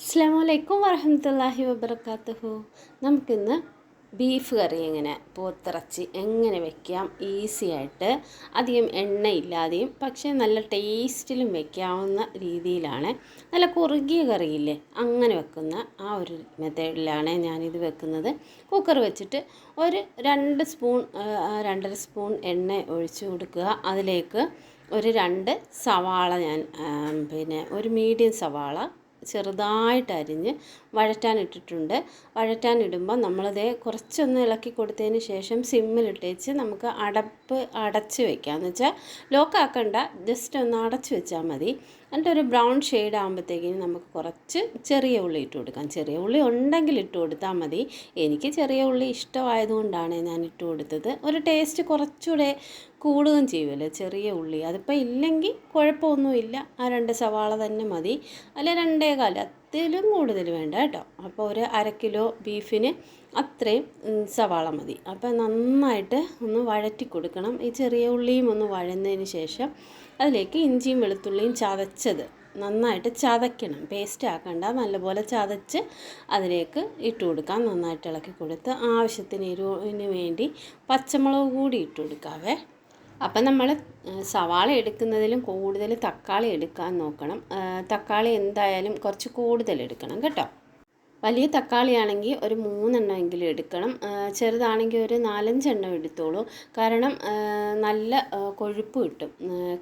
അസ്സാം വലൈക്കും വറഹമത്തല്ലാഹി വബർക്കാത്തുഹു നമുക്കിന്ന് ബീഫ് കറി എങ്ങനെ പോത്തിറച്ചി എങ്ങനെ വെക്കാം? ഈസി ആയിട്ട്. അധികം എണ്ണയില്ലാതെയും പക്ഷേ നല്ല ടേസ്റ്റിലും വെക്കാവുന്ന രീതിയിലാണ്. നല്ല കുറുകിയ കറിയില്ലേ? അങ്ങനെ വെക്കുന്ന ആ ഒരു മെത്തേഡിലാണ് ഞാനിത് വെക്കുന്നത്. കുക്കർ വെച്ചിട്ട് ഒരു രണ്ട് സ്പൂൺ രണ്ടര സ്പൂൺ എണ്ണ ഒഴിച്ചു കൊടുക്കുക. അതിലേക്ക് ഒരു രണ്ട് സവാള ഞാൻ പിന്നെ ഒരു മീഡിയം സവാള ചെറുതായിട്ട് അരിഞ്ഞ് വഴറ്റാനിട്ടിട്ടുണ്ട്. വഴറ്റാനിടുമ്പോൾ നമ്മളത് കുറച്ചൊന്ന് ഇളക്കി കൊടുത്തതിന് ശേഷം സിമ്മിലിട്ടേച്ച് നമുക്ക് അടപ്പ് അടച്ച് വെക്കാം എന്ന് വെച്ചാൽ ലോക്കാക്കണ്ട ജസ്റ്റ് ഒന്ന് അടച്ച് വെച്ചാൽ മതി. എന്നിട്ട് ഒരു ബ്രൗൺ ഷെയ്ഡ് ആകുമ്പോഴത്തേക്കിന് നമുക്ക് കുറച്ച് ചെറിയ ഉള്ളി ഇട്ട് കൊടുക്കാം. ചെറിയ ഉള്ളി ഉണ്ടെങ്കിൽ ഇട്ട് കൊടുത്താൽ മതി. എനിക്ക് ചെറിയ ഉള്ളി ഇഷ്ടമായതുകൊണ്ടാണ് ഞാൻ ഇട്ട് കൊടുത്തത്. ഒരു ടേസ്റ്റ് കുറച്ചുകൂടെ കൂടുകയും ചെയ്യുമല്ലോ ചെറിയ ഉള്ളി. അതിപ്പോൾ ഇല്ലെങ്കിൽ കുഴപ്പമൊന്നുമില്ല. ആ രണ്ട് സവാള തന്നെ മതി. അല്ല രണ്ടേ കാൽ അതിലും കൂടുതൽ വേണ്ട കേട്ടോ. അപ്പോൾ ഒരു അര കിലോ ബീഫിന് അത്രയും സവാള മതി. അപ്പോൾ നന്നായിട്ട് ഒന്ന് വഴറ്റി കൊടുക്കണം. ഈ ചെറിയ ഉള്ളിയും ഒന്ന് വഴന്നതിന് ശേഷം അതിലേക്ക് ഇഞ്ചിയും വെളുത്തുള്ളിയും ചതച്ചത് നന്നായിട്ട് ചതയ്ക്കണം. പേസ്റ്റ് ആക്കണ്ട. നല്ലപോലെ ചതച്ച് അതിലേക്ക് ഇട്ട് കൊടുക്കാം. നന്നായിട്ട് ഇളക്കി കൊടുത്ത് ആവശ്യത്തിന് എരിവിന് വേണ്ടി പച്ചമുളക് കൂടി ഇട്ട് കൊടുക്കാവേ. അപ്പം നമ്മൾ സവാള എടുക്കുന്നതിലും കൂടുതൽ തക്കാളി എടുക്കാൻ നോക്കണം. തക്കാളി എന്തായാലും കുറച്ച് കൂടുതൽ എടുക്കണം കേട്ടോ. വലിയ തക്കാളിയാണെങ്കിൽ ഒരു മൂന്നെണ്ണമെങ്കിലും എടുക്കണം. ചെറുതാണെങ്കിൽ ഒരു നാലഞ്ചെണ്ണം എടുത്തോളൂ. കാരണം നല്ല കൊഴുപ്പ് കിട്ടും.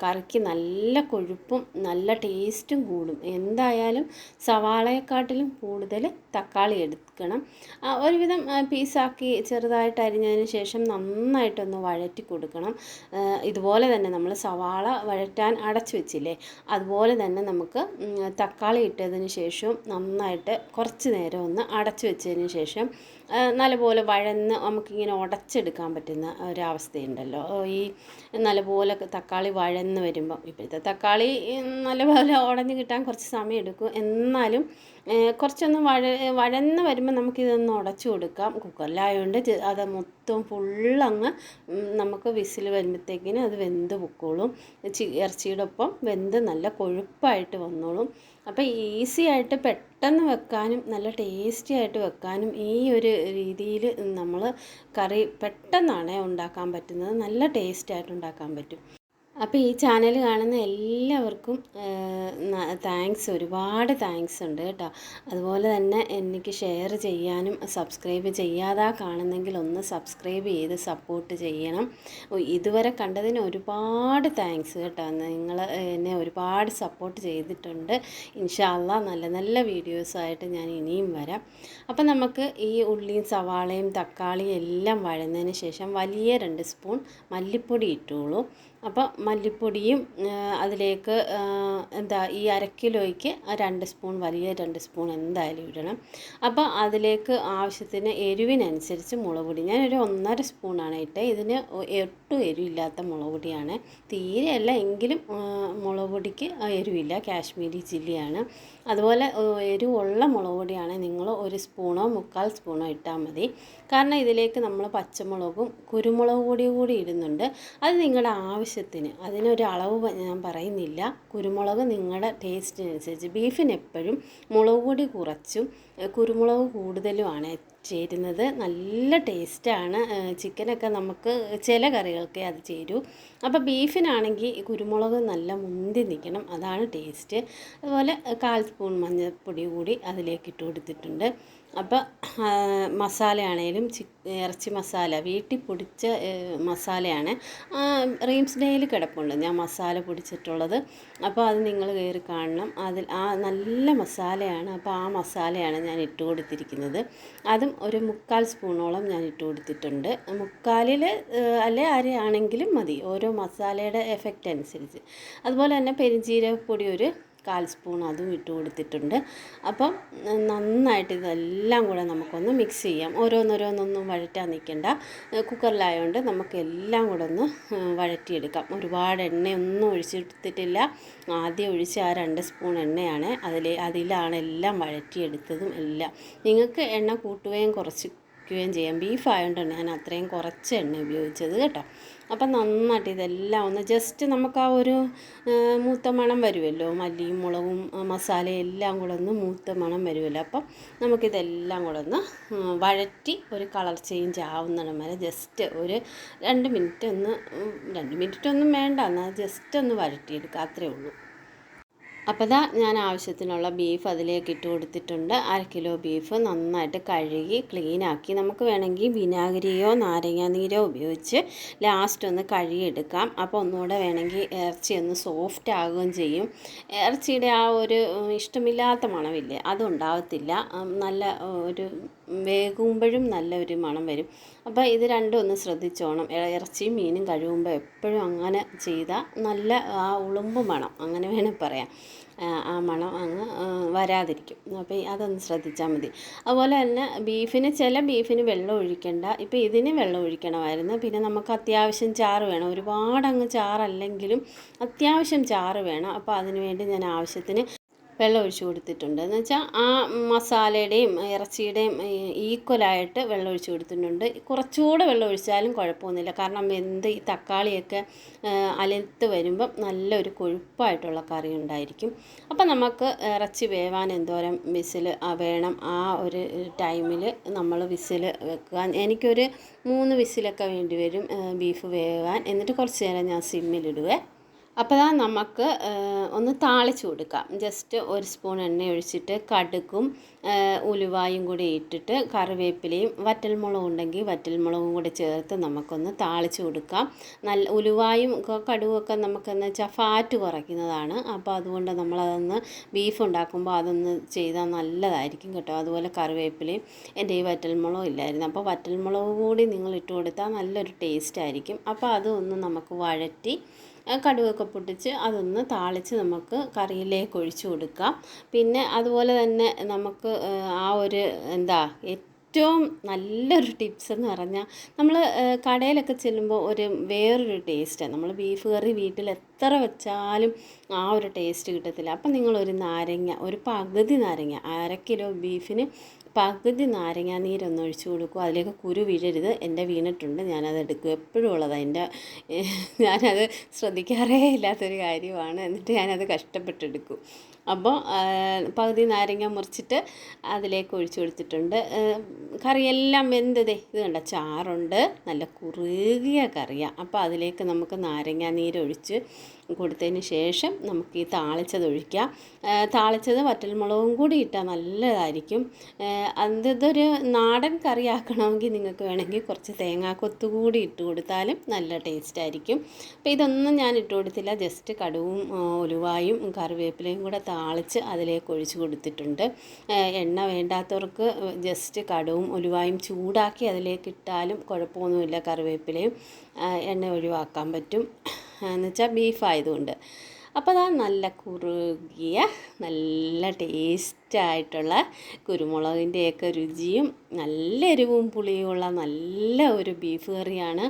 കറിക്ക് നല്ല കൊഴുപ്പും നല്ല ടേസ്റ്റും കൂടും. എന്തായാലും സവാളയെക്കാട്ടിലും കൂടുതൽ തക്കാളി എടുക്കണം. ഒരുവിധം പീസാക്കി ചെറുതായിട്ട് അരിഞ്ഞതിന് ശേഷം നന്നായിട്ടൊന്ന് വഴറ്റി കൊടുക്കണം. ഇതുപോലെ തന്നെ നമ്മൾ സവാള വഴറ്റാൻ അടച്ചു വെച്ചില്ലേ? അതുപോലെ തന്നെ നമുക്ക് തക്കാളി ഇട്ടതിന് ശേഷവും നന്നായിട്ട് കുറച്ച് നേരം ഒന്ന് അടച്ചു വെച്ചതിന് ശേഷം നല്ലപോലെ വഴന്ന് നമുക്കിങ്ങനെ ഉടച്ചെടുക്കാൻ പറ്റുന്ന ഒരവസ്ഥയുണ്ടല്ലോ. ഈ നല്ലപോലെ തക്കാളി വഴന്ന് വരുമ്പം ഇപ്പോഴത്തെ തക്കാളി നല്ലപോലെ ഉടഞ്ഞ് കിട്ടാൻ കുറച്ച് സമയം എടുക്കും. എന്നാലും കുറച്ചൊന്ന് വഴ വഴന്ന് വരുമ്പോൾ നമുക്കിതൊന്ന് ഉടച്ചു കൊടുക്കാം. കുക്കറിലായതുകൊണ്ട് അത് മൊത്തം ഫുള്ളങ്ങ് നമുക്ക് വിസിൽ വരുമ്പോഴത്തേക്കിന് അത് വെന്ത് പൊക്കോളും. ഇറച്ചിയുടെ ഒപ്പം വെന്ത് നല്ല കൊഴുപ്പായിട്ട് വന്നോളും. അപ്പോൾ ഈസി ആയിട്ട് പെട്ടെന്ന് വെക്കാനും നല്ല ടേസ്റ്റി ആയിട്ട് വെക്കാനും ഈ ഒരു രീതിയിൽ നമ്മൾ കറി പെട്ടെന്നാണ് ഉണ്ടാക്കാൻ പറ്റുന്നത്. നല്ല ടേസ്റ്റ് ആയിട്ട് ഉണ്ടാക്കാൻ പറ്റും. അപ്പോൾ ഈ ചാനൽ കാണുന്ന എല്ലാവർക്കും താങ്ക്സ് ഒരുപാട് താങ്ക്സ് ഉണ്ട് കേട്ടോ. അതുപോലെ തന്നെ എനിക്ക് ഷെയർ ചെയ്യാനും സബ്സ്ക്രൈബ് ചെയ്യാതെ കാണുന്നെങ്കിൽ ഒന്ന് സബ്സ്ക്രൈബ് ചെയ്ത് സപ്പോർട്ട് ചെയ്യണം. ഇതുവരെ കണ്ടതിന് ഒരുപാട് താങ്ക്സ് കേട്ടോ. നിങ്ങൾ എന്നെ ഒരുപാട് സപ്പോർട്ട് ചെയ്തിട്ടുണ്ട്. ഇൻഷാല്ല നല്ല നല്ല വീഡിയോസായിട്ട് ഞാൻ ഇനിയും വരാം. അപ്പം നമുക്ക് ഈ ഉള്ളിയും സവാളയും തക്കാളിയും എല്ലാം വഴന്നതിന് ശേഷം വലിയ രണ്ട് സ്പൂൺ മല്ലിപ്പൊടി ഇട്ടോളൂ. അപ്പോൾ മല്ലിപ്പൊടിയും അതിലേക്ക് എന്താ ഈ അരക്കിലോയ്ക്ക് രണ്ട് സ്പൂൺ വലിയ രണ്ട് സ്പൂൺ എന്തായാലും ഇടണം. അപ്പോൾ അതിലേക്ക് ആവശ്യത്തിന് എരിവിനനുസരിച്ച് മുളക് പൊടി. ഞാനൊരു ഒന്നര സ്പൂണാണ് ഇട്ടത് ഇതിന് ഒട്ടും എരിവില്ലാത്ത മുളക് പൊടിയാണ്. തീരെ അല്ല എങ്കിലും മുളക് പൊടിക്ക് എരിവില്ല. കാശ്മീരി ചില്ലിയാണ്. അതുപോലെ എരിവുള്ള മുളക് പൊടിയാണ് നിങ്ങൾ ഒരു സ്പൂണോ മുക്കാൽ സ്പൂണോ ഇട്ടാൽ മതി. കാരണം ഇതിലേക്ക് നമ്മൾ പച്ചമുളകും കുരുമുളക് കൂടി കൂടി ഇടുന്നുണ്ട്. അത് നിങ്ങളുടെ ആവശ്യത്തിന്. അതിനൊരു അളവ് ഞാൻ പറയുന്നില്ല. കുരുമുളക് നിങ്ങളുടെ ടേസ്റ്റിനനുസരിച്ച് ബീഫിന് എപ്പോഴും മുളക് പൊടി കുറച്ചും കുരുമുളക് കൂടുതലുമാണ് ചേരുന്നത്. നല്ല ടേസ്റ്റാണ്. ചിക്കനൊക്കെ നമുക്ക് ചില കറികൾക്ക് അത് ചേരൂ. അപ്പോൾ ബീഫിനാണെങ്കിൽ കുരുമുളക് നല്ല മുന്തി നിൽക്കണം അതാണ് ടേസ്റ്റ്. അതുപോലെ കാൽ സ്പൂൺ മഞ്ഞൾപ്പൊടി കൂടി അതിലേക്ക് ഇട്ട് കൊടുത്തിട്ടുണ്ട്. അപ്പോൾ മസാലയാണേലും ചി ഇറച്ചി മസാല വീട്ടിൽ പൊടിച്ച മസാലയാണ്. റീംസ് ഡേയിൽ കിടപ്പുണ്ട്. ഞാൻ മസാല പൊടിച്ചിട്ടുള്ളത്. അപ്പോൾ അത് നിങ്ങൾ കയറി കാണണം. അതിൽ ആ നല്ല മസാലയാണ്. അപ്പോൾ ആ മസാലയാണ് ഞാൻ ഇട്ട് കൊടുത്തിരിക്കുന്നത്. അതും ഒരു മുക്കാൽ സ്പൂണോളം ഞാൻ ഇട്ട് കൊടുത്തിട്ടുണ്ട്. മുക്കാലിൽ അല്ലെ അരയാണെങ്കിലും മതി. ഓരോ മസാലയുടെ എഫക്റ്റ് അനുസരിച്ച്. അതുപോലെ തന്നെ പെരിഞ്ജീരകപ്പൊടി ഒരു കാൽ സ്പൂൺ അതും ഇട്ട് കൊടുത്തിട്ടുണ്ട്. അപ്പം നന്നായിട്ട് ഇതെല്ലാം കൂടെ നമുക്കൊന്ന് മിക്സ് ചെയ്യാം. ഓരോന്നോരോന്നൊന്നും വഴറ്റാൻ നിൽക്കണ്ട. കുക്കറിലായതുകൊണ്ട് നമുക്ക് എല്ലാം കൂടെ ഒന്ന് വഴറ്റിയെടുക്കാം. ഒരുപാട് എണ്ണയൊന്നും ഒഴിച്ചെടുത്തിട്ടില്ല ആദ്യം ഒഴിച്ച് ആ രണ്ട് സ്പൂൺ എണ്ണയാണ്. അതിൽ അതിലാണ് എല്ലാം വഴറ്റിയെടുത്തതും എല്ലാം. നിങ്ങൾക്ക് എണ്ണ കൂട്ടുകയും കുറച്ച് വയ്ക്കുകയും ചെയ്യാം. ബീഫ് ആയതുകൊണ്ടാണ് ഞാൻ അത്രയും കുറച്ച് എണ്ണ ഉപയോഗിച്ചത് കേട്ടോ. അപ്പം നന്നായിട്ട് ഇതെല്ലാം ഒന്ന് ജസ്റ്റ് നമുക്ക് ആ ഒരു മൂത്ത മണം വരുമല്ലോ. മല്ലിയും മുളകും മസാലയും എല്ലാം കൂടെ ഒന്ന് മൂത്ത മണം വരുമല്ലോ. അപ്പം നമുക്കിതെല്ലാം കൂടെ ഒന്ന് വഴറ്റി ഒരു കളർ ചേഞ്ച് ആവുന്നിടം വരെ ജസ്റ്റ് ഒരു രണ്ട് മിനിറ്റ് ഒന്ന് രണ്ട് മിനിറ്റ് ഒന്നും വേണ്ട. എന്നാൽ ജസ്റ്റ് ഒന്ന് വഴറ്റിയെടുക്കുക. അത്രേ ഉള്ളൂ. അപ്പോൾ ഞാൻ ആവശ്യത്തിനുള്ള ബീഫ് അതിലേക്ക് ഇട്ട് കൊടുത്തിട്ടുണ്ട്. അര കിലോ ബീഫ് നന്നായിട്ട് കഴുകി ക്ലീനാക്കി. നമുക്ക് വേണമെങ്കിൽ വിനാഗിരിയോ നാരങ്ങാനീരോ ഉപയോഗിച്ച് ലാസ്റ്റ് ഒന്ന് കഴുകിയെടുക്കാം. അപ്പോൾ ഒന്നുകൂടെ വേണമെങ്കിൽ ഇറച്ചി ഒന്ന് സോഫ്റ്റ് ആകുകയും ചെയ്യും. ഇറച്ചിയുടെ ആ ഒരു ഇഷ്ടമില്ലാത്ത മണമില്ലേ? അതുണ്ടാവത്തില്ല നല്ല ഒരു വേകുമ്പോഴും നല്ലൊരു മണം വരും. അപ്പോൾ ഇത് രണ്ടും ഒന്ന് ശ്രദ്ധിച്ചോണം. ഇറച്ചിയും മീനും കഴുകുമ്പോൾ എപ്പോഴും അങ്ങനെ ചെയ്താൽ നല്ല ആ ഉളുമ്പ് മണം അങ്ങനെ വേണേൽ പറയാം. ആ മണം അങ്ങ് വരാതിരിക്കും. അപ്പോൾ അതൊന്ന് ശ്രദ്ധിച്ചാൽ മതി. അതുപോലെ തന്നെ ബീഫിന് ചില ബീഫിന് വെള്ളം ഒഴിക്കണ്ട. ഇപ്പോൾ ഇതിന് വെള്ളം ഒഴിക്കണമായിരുന്നു. പിന്നെ നമുക്ക് അത്യാവശ്യം ചാറ് വേണം. ഒരുപാട് അങ്ങ് ചാറല്ലെങ്കിലും അത്യാവശ്യം ചാറ് വേണം. അപ്പോൾ അതിന് വേണ്ടി ഞാൻ ആവശ്യത്തിന് വെള്ളം ഒഴിച്ച് കൊടുത്തിട്ടുണ്ട്. എന്ന് വെച്ചാൽ ആ മസാലയുടെയും ഇറച്ചിയുടെയും ഈക്വലായിട്ട് വെള്ളം ഒഴിച്ച് കൊടുത്തിട്ടുണ്ട്. കുറച്ചുകൂടെ വെള്ളം ഒഴിച്ചാലും കുഴപ്പമൊന്നുമില്ല. കാരണം എന്ത് ഈ തക്കാളിയൊക്കെ അലത്ത് വരുമ്പം നല്ലൊരു കൊഴുപ്പായിട്ടുള്ള കറി ഉണ്ടായിരിക്കും. അപ്പം നമുക്ക് ഇറച്ചി വേവാൻ എന്തോരം വിസിൽ വേണം. ആ ഒരു ടൈമിൽ നമ്മൾ വിസിൽ വെക്കുക. എനിക്കൊരു മൂന്ന് വിസിലൊക്കെ വേണ്ടി വരും ബീഫ് വേവാൻ. എന്നിട്ട് കുറച്ച് നേരം ഞാൻ സിമ്മിലിടുവേ. അപ്പോൾ അതാ നമുക്ക് ഒന്ന് താളിച്ച് കൊടുക്കാം. ജസ്റ്റ് ഒരു സ്പൂൺ എണ്ണ ഒഴിച്ചിട്ട് കടുകും ഉലുവായും കൂടി ഇട്ടിട്ട് കറിവേപ്പിലയും വറ്റൽമുളകും ഉണ്ടെങ്കിൽ വറ്റൽമുളകും കൂടി ചേർത്ത് നമുക്കൊന്ന് താളിച്ച് കൊടുക്കാം. നല്ല ഉലുവായും കടുവൊക്കെ നമുക്കെന്ന് വെച്ചാൽ ഫാറ്റ് കുറയ്ക്കുന്നതാണ്. അപ്പോൾ അതുകൊണ്ട് നമ്മളതൊന്ന് ബീഫ് ഉണ്ടാക്കുമ്പോൾ അതൊന്ന് ചെയ്താൽ നല്ലതായിരിക്കും കേട്ടോ. അതുപോലെ കറിവേപ്പിലയും എന്റെ ഈ വറ്റൽമുളകും ഇല്ലായിരുന്നു. അപ്പോൾ വറ്റൽമുളക് കൂടി നിങ്ങൾ ഇട്ട് കൊടുത്താൽ നല്ലൊരു ടേസ്റ്റ് ആയിരിക്കും. അപ്പോൾ അതൊന്ന് നമുക്ക് വഴറ്റി കടുകൊക്കെ പൊട്ടിച്ച് അതൊന്ന് താളിച്ച് നമുക്ക് കറിയിലേക്ക് ഒഴിച്ചു കൊടുക്കാം. പിന്നെ അതുപോലെ തന്നെ നമുക്ക് ആ ഒരു എന്താ ഏറ്റവും നല്ലൊരു ടിപ്സ് എന്ന് പറഞ്ഞാൽ നമ്മൾ കടയിലൊക്കെ ചെല്ലുമ്പോൾ ഒരു വേറൊരു ടേസ്റ്റാണ്. നമ്മൾ ബീഫ് കറി വീട്ടിൽ എത്ര വെച്ചാലും ആ ഒരു ടേസ്റ്റ് കിട്ടത്തില്ല. അപ്പം നിങ്ങളൊരു നാരങ്ങ ഒരു പകുതി നാരങ്ങ അര കിലോ ബീഫിന് പകുതി നാരങ്ങ നീരൊന്ന് ഒഴിച്ചു കൊടുക്കും. അതിലേക്ക് കുരു വീഴരുത്. എന്റെ വീണിട്ടുണ്ട്. ഞാനത് എടുക്കും. എപ്പോഴും ഉള്ളത്. എന്റെ ഞാനത് ശ്രദ്ധിക്കാറേ ഇല്ലാത്തൊരു കാര്യമാണ്. എന്നിട്ട് ഞാനത് കഷ്ടപ്പെട്ടെടുക്കും. അപ്പോൾ പകുതി നാരങ്ങ മുറിച്ചിട്ട് അതിലേക്ക് ഒഴിച്ചു കൊടുത്തിട്ടുണ്ട്. കറിയെല്ലാം വെന്തതേ ഇത് കണ്ട ചാറുണ്ട്. നല്ല കുറുകിയ കറിയാണ് അപ്പോൾ അതിലേക്ക് നമുക്ക് നാരങ്ങ നീരൊഴിച്ച് കൊടുത്തതിന് ശേഷം നമുക്ക് ഈ താളിച്ചത് ഒഴിക്കാം. താളിച്ചത് വറ്റൽമുളകും കൂടി ഇട്ടാൽ നല്ലതായിരിക്കും. അത് ഇതൊരു നാടൻ കറി ആക്കണമെങ്കിൽ നിങ്ങൾക്ക് വേണമെങ്കിൽ കുറച്ച് തേങ്ങാക്കൊത്ത് കൂടി ഇട്ട് കൊടുത്താലും നല്ല ടേസ്റ്റ് ആയിരിക്കും. അപ്പോൾ ഇതൊന്നും ഞാൻ ഇട്ട് കൊടുത്തില്ല. ജസ്റ്റ് കടുവും ഉലുവായും കറിവേപ്പിലയും കൂടെ താളിച്ച് അതിലേക്ക് ഒഴിച്ച് കൊടുത്തിട്ടുണ്ട്. എണ്ണ വേണ്ടാത്തവർക്ക് ജസ്റ്റ് കടുവും ഉലുവായും ചൂടാക്കി അതിലേക്ക് ഇട്ടാലും കുഴപ്പമൊന്നുമില്ല. കറിവേപ്പിലയും എണ്ണ ഒഴിവാക്കാൻ പറ്റും. എന്ന് വെച്ചാൽ ബീഫ് ആയതുകൊണ്ട്. അപ്പോൾ അതാ നല്ല കുറുകിയ നല്ല ടേസ്റ്റായിട്ടുള്ള കുരുമുളകിന്റെയൊക്കെ രുചിയും നല്ല എരിവും പുളിയുമുള്ള നല്ല ഒരു ബീഫ് കറിയാണ്.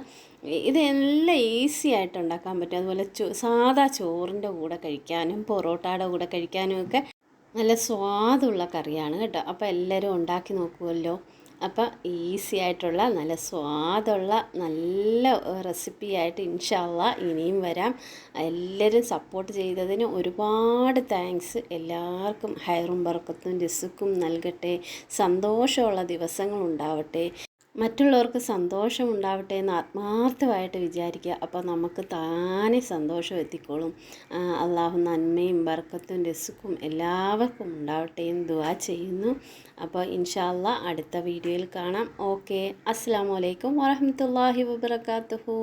ഇത് എല്ലാം ഈസി ആയിട്ട് ഉണ്ടാക്കാൻ പറ്റും. അതുപോലെ ചോ സാധാ ചോറിന്റെ കൂടെ കഴിക്കാനും പൊറോട്ടയുടെ കൂടെ കഴിക്കാനും ഒക്കെ നല്ല സ്വാദുള്ള കറിയാണ് കേട്ടോ. അപ്പോൾ എല്ലാവരും ഉണ്ടാക്കി നോക്കുമല്ലോ അപ്പോൾ ഈസി ആയിട്ടുള്ള നല്ല സ്വാദുള്ള നല്ല റെസിപ്പി ആയിട്ട് ഇൻഷാല്ല ഇനിയും വരാം. എല്ലാവരും സപ്പോർട്ട് ചെയ്തതിന് ഒരുപാട് താങ്ക്സ് എല്ലാവർക്കും ഹൈറും ബർക്കത്തും രസുക്കും നൽകട്ടെ. സന്തോഷമുള്ള ദിവസങ്ങൾ ഉണ്ടാവട്ടെ മറ്റുള്ളവർക്ക് സന്തോഷം ഉണ്ടാവട്ടെ എന്ന് ആത്മാർത്ഥമായിട്ട് വിചാരിക്കുക. അപ്പോൾ നമുക്ക് താനെ സന്തോഷം എത്തിക്കോളും. അള്ളാഹു നന്മയും ബർക്കത്തും രസുക്കും എല്ലാവർക്കും ഉണ്ടാവട്ടെ എന്ന് ദുവാ ചെയ്യുന്നു. അപ്പോൾ ഇൻഷാല്ല അടുത്ത വീഡിയോയിൽ കാണാം. ഓക്കെ. അസ്സാം വലൈക്കും വാഹമത്തല്ലാഹി വബർക്കാത്തുഹു